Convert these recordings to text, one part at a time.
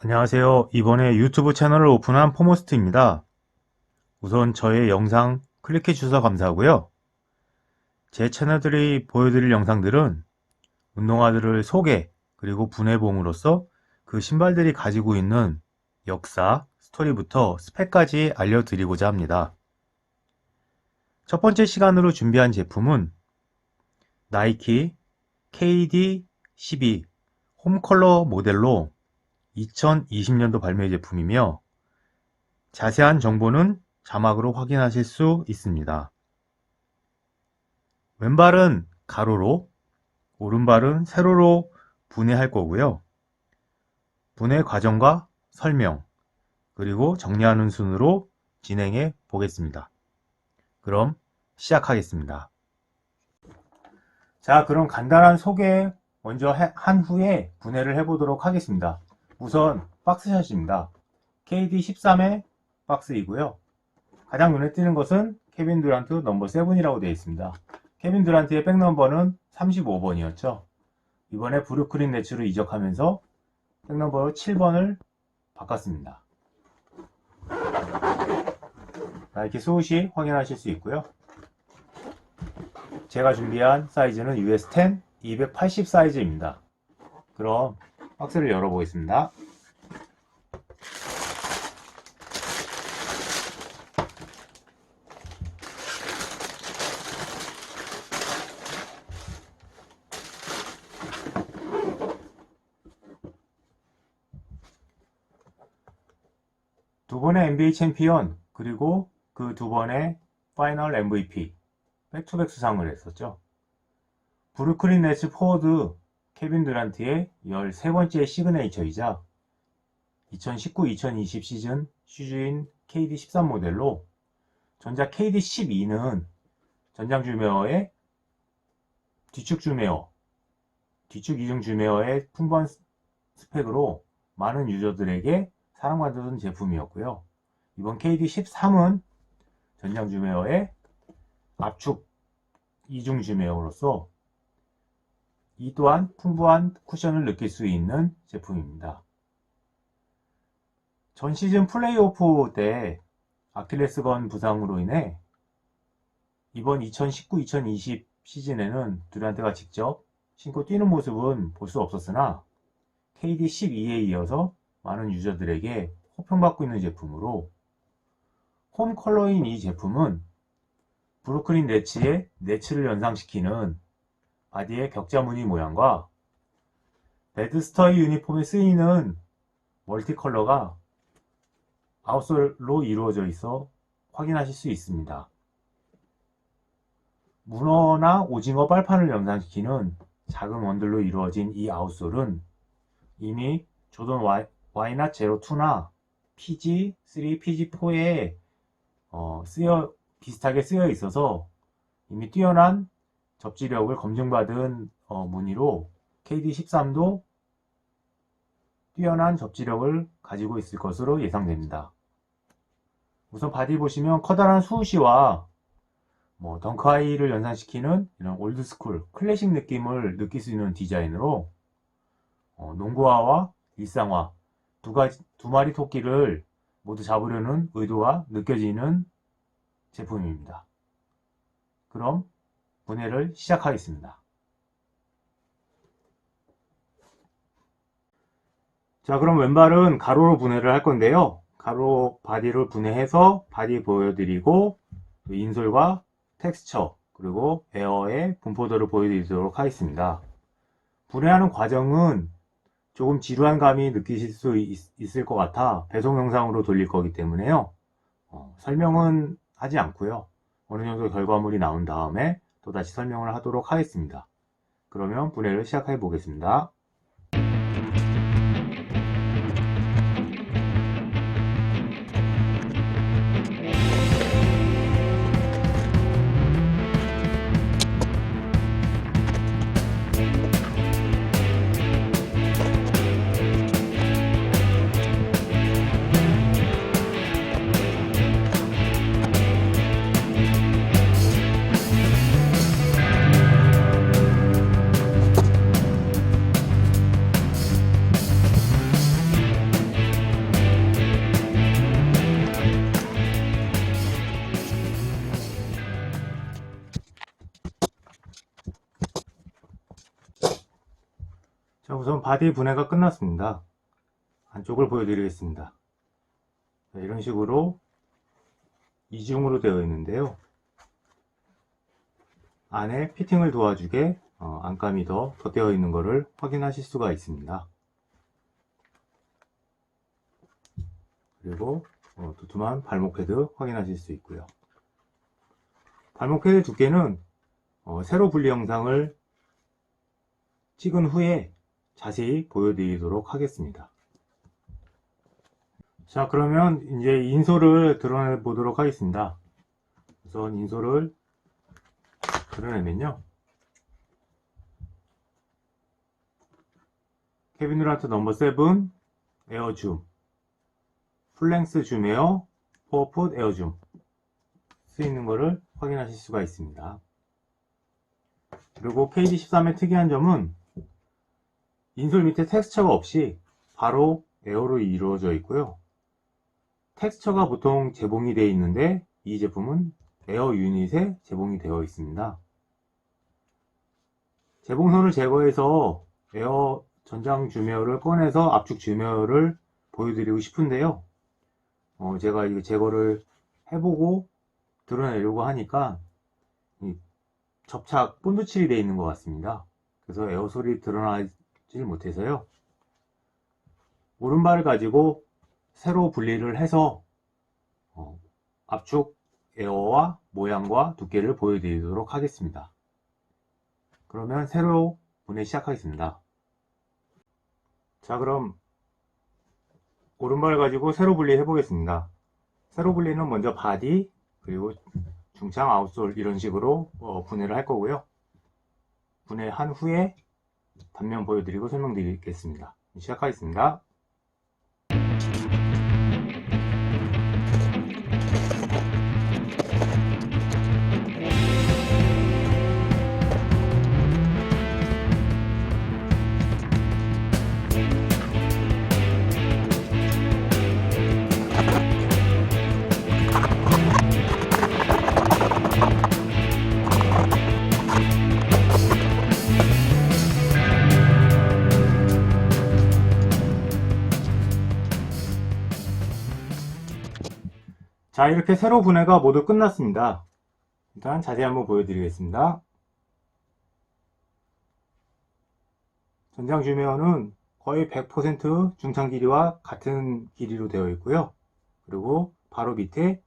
안녕하세요. 이번에 유튜브 채널을 오픈한 포모스트입니다. 우선 저의 영상 클릭해 주셔서 감사하고요. 제 채널들이 보여드릴 영상들은 운동화들을 소개 그리고 분해봉으로서 그 신발들이 가지고 있는 역사, 스토리부터 스펙까지 알려드리고자 합니다. 첫 번째 시간으로 준비한 제품은 나이키 KD12 홈컬러 모델로 2020년도 발매 제품이며 자세한 정보는 자막으로 확인하실 수 있습니다. 왼발은 가로로, 오른발은 세로로 분해할 거고요. 분해 과정과 설명, 그리고 정리하는 순으로 진행해 보겠습니다. 그럼 시작하겠습니다. 자, 그럼 간단한 소개 먼저 한 후에 분해를 해보도록 하겠습니다. 우선 박스샷입니다. KD13의 박스이고요. 가장 눈에 띄는 것은 케빈 드란트 넘버 7이라고 되어 있습니다. 케빈 드란트의 백넘버는 35번이었죠. 이번에 브루클린 네츠로 이적하면서 백넘버 7번을 바꿨습니다. 자, 이렇게 소시 확인하실 수 있고요. 제가 준비한 사이즈는 US10 280 사이즈입니다. 그럼 박스를 열어보겠습니다. 두 번의 NBA 챔피언 그리고 그 두 번의 파이널 MVP 백투백 수상을 했었죠. 브루클린 네츠 포워드 케빈 드란트의 13번째 시그네이처이자 2019-2020 시즌 슈즈인 KD13 모델로 전작 KD12는 전장 주메어의 뒤축 주메어, 뒤축 이중 주메어의 풍부한 스펙으로 많은 유저들에게 사랑받은 제품이었고요. 이번 KD13은 전장 주메어의 압축 이중 주메어로서 이 또한 풍부한 쿠션을 느낄 수 있는 제품입니다. 전 시즌 플레이오프 때 아킬레스건 부상으로 인해 이번 2019-2020 시즌에는 두란트가 직접 신고 뛰는 모습은 볼 수 없었으나 KD12에 이어서 많은 유저들에게 호평받고 있는 제품으로 홈 컬러인 이 제품은 브루클린 네츠의 네츠를 연상시키는 바디의 격자 무늬 모양과 베드스터의 유니폼에 쓰이는 멀티컬러가 아웃솔로 이루어져 있어 확인하실 수 있습니다. 문어나 오징어 빨판을 연상시키는 작은 원들로 이루어진 이 아웃솔은 이미 조던 와이낫 제로2나 PG3, PG4에 어, 쓰여 비슷하게 쓰여 있어서 이미 뛰어난 접지력을 검증받은 어, 무늬로 KD13도 뛰어난 접지력을 가지고 있을 것으로 예상됩니다. 우선 바디 보시면 커다란 수우시와 뭐 덩크하이를 연상시키는 이런 올드스쿨, 클래식 느낌을 느낄 수 있는 디자인으로 어, 농구화와 일상화 두, 가지, 두 마리 토끼를 모두 잡으려는 의도가 느껴지는 제품입니다. 그럼 분해를 시작하겠습니다. 자 그럼 왼발은 가로로 분해를 할 건데요. 가로 바디를 분해해서 바디 보여드리고 인솔과 텍스처 그리고 에어의 분포도를 보여드리도록 하겠습니다. 분해하는 과정은 조금 지루한 감이 느끼실 수 있, 을것 같아 배송 영상으로 돌릴 거기 때문에요. 어, 설명은 하지 않고요. 어느 정도 결과물이 나온 다음에 또다시 설명을 하도록 하겠습니다. 그러면 분해를 시작해 보겠습니다. 우선 바디 분해가 끝났습니다. 안쪽을 보여드리겠습니다. 자, 이런 식으로 이중으로 되어 있는데요. 안에 피팅을 도와주게 어, 안감이 더 덧대어 있는 것을 확인하실 수가 있습니다. 그리고 어, 두툼한 발목 패드 확인하실 수 있고요. 발목 패드 두께는 어, 세로 분리 영상을 찍은 후에 자세히 보여드리도록 하겠습니다. 자 그러면 이제 인솔을 드러내 보도록 하겠습니다. 우선 인솔을 드러내면요. 케빈 듀란트 넘버 7 에어 줌 플랭스 줌 에어 포어풋 에어 줌 쓰이는 것을 확인하실 수가 있습니다. 그리고 KD13의 특이한 점은 인솔 밑에 텍스처가 없이 바로 에어로 이루어져 있고요. 텍스처가 보통 제봉이 되어 있는데 이 제품은 에어 유닛에 제봉이 되어 있습니다. 제봉선을 제거해서 에어 전장 줌웨어를 꺼내서 압축 줌웨어를 보여드리고 싶은데요. 어, 제가 이거 제거를 해보고 드러내려고 하니까 이 접착 본드칠이 되어 있는 것 같습니다. 그래서 에어솔이 드러나 질 못해서요. 오른발을 가지고 새로 분리를 해서 어, 압축 에어와 모양과 두께를 보여드리도록 하겠습니다. 그러면 새로 분해 시작하겠습니다. 자 그럼 오른발 가지고 세로 분리 해보겠습니다. 세로 분리는 먼저 바디 그리고 중창 아웃솔 이런 식으로 어, 분해를 할 거고요. 분해한 후에 단면 보여드리고 설명드리겠습니다. 시작하겠습니다. 자 이렇게 세로 분해가 모두 끝났습니다. 일단 자세히 한번 보여드리겠습니다. 전장 줌웨어는 거의 100% 중창 길이와 같은 길이로 되어 있고요. 그리고 바로 밑에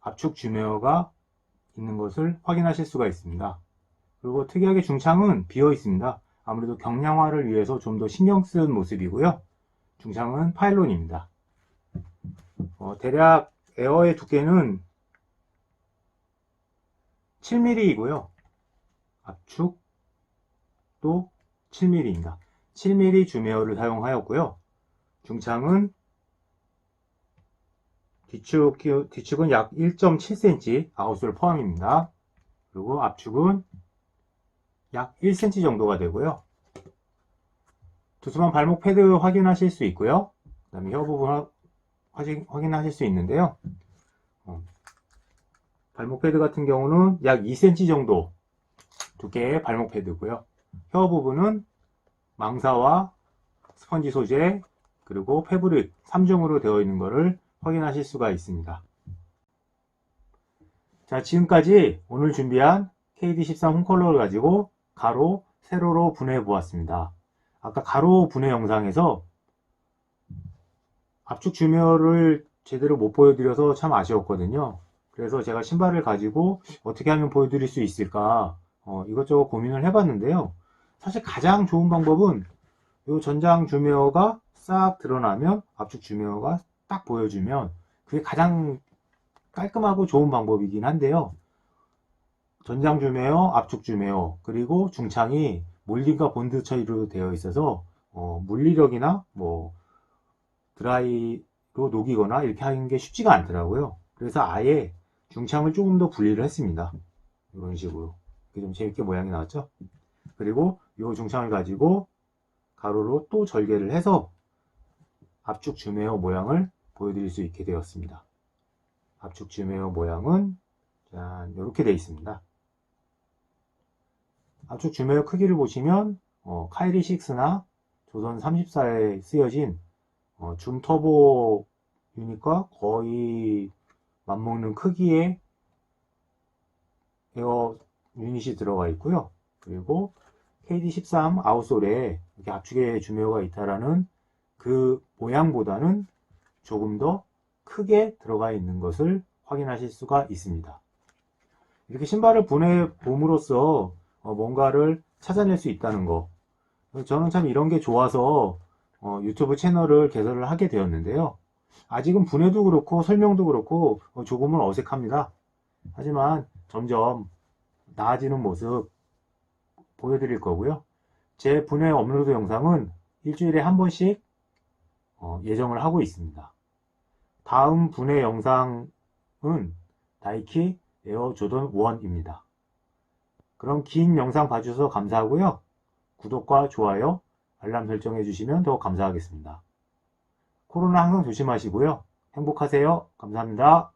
압축 줌웨어가 있는 것을 확인하실 수가 있습니다. 그리고 특이하게 중창은 비어 있습니다. 아무래도 경량화를 위해서 좀 더 신경 쓴 모습이고요. 중창은 파일론입니다. 어, 대략 에어의 두께는 7mm이고요. 압축도 7mm입니다. 7mm 줌에어를 사용하였고요. 중창은 뒤축, 뒤축은 약 1.7cm 아웃솔 포함입니다. 그리고 압축은 약 1cm 정도가 되고요. 두툼한 발목 패드 확인하실 수 있고요. 그 다음에 혀 부분 확인, 확인 하실 수 있는데요. 어, 발목 패드 같은 경우는 약 2cm 정도 두께의 발목 패드고요. 혀 부분은 망사와 스펀지 소재 그리고 패브릭 3중으로 되어 있는 것을 확인하실 수가 있습니다. 자 지금까지 오늘 준비한 KD13 홈컬러를 가지고 가로, 세로로 분해해 보았습니다. 아까 가로 분해 영상에서 압축 줌웨어를 제대로 못 보여드려서 참 아쉬웠거든요. 그래서 제가 신발을 가지고 어떻게 하면 보여드릴 수 있을까 어, 이것저것 고민을 해봤는데요. 사실 가장 좋은 방법은 이 전장 줌웨어가 싹 드러나면 압축 줌웨어가 딱 보여주면 그게 가장 깔끔하고 좋은 방법이긴 한데요. 전장 줌웨어, 압축 줌웨어 그리고 중창이 몰딩과 본드 처리로 되어 있어서 어, 물리력이나 뭐 드라이로 녹이거나 이렇게 하는 게 쉽지가 않더라고요. 그래서 아예 중창을 조금 더 분리를 했습니다. 이런 식으로. 좀 재밌게 모양이 나왔죠? 그리고 이 중창을 가지고 가로로 또 절개를 해서 압축 줌웨어 모양을 보여드릴 수 있게 되었습니다. 압축 줌웨어 모양은 짠 이렇게 되어 있습니다. 압축 줌웨어 크기를 보시면 어, 카이리 6나 조선 34에 쓰여진 어, 줌 터보 유닛과 거의 맞먹는 크기의 에어 유닛이 들어가 있고요. 그리고 KD13 아웃솔에 이렇게 압축의 주묘가 있다라는 그 모양보다는 조금 더 크게 들어가 있는 것을 확인하실 수가 있습니다. 이렇게 신발을 보내 봄으로써 어, 뭔가를 찾아낼 수 있다는 거. 저는 참 이런 게 좋아서 어, 유튜브 채널을 개설을 하게 되었는데요. 아직은 분해도 그렇고 설명도 그렇고 어, 조금은 어색합니다. 하지만 점점 나아지는 모습 보여드릴 거고요. 제 분해 업로드 영상은 일주일에 한 번씩 어, 예정을 하고 있습니다. 다음 분해 영상은 나이키 에어 조던 1입니다. 그럼 긴 영상 봐주셔서 감사하고요. 구독과 좋아요, 알람 설정해 주시면 더 감사하겠습니다. 코로나 항상 조심하시고요. 행복하세요. 감사합니다.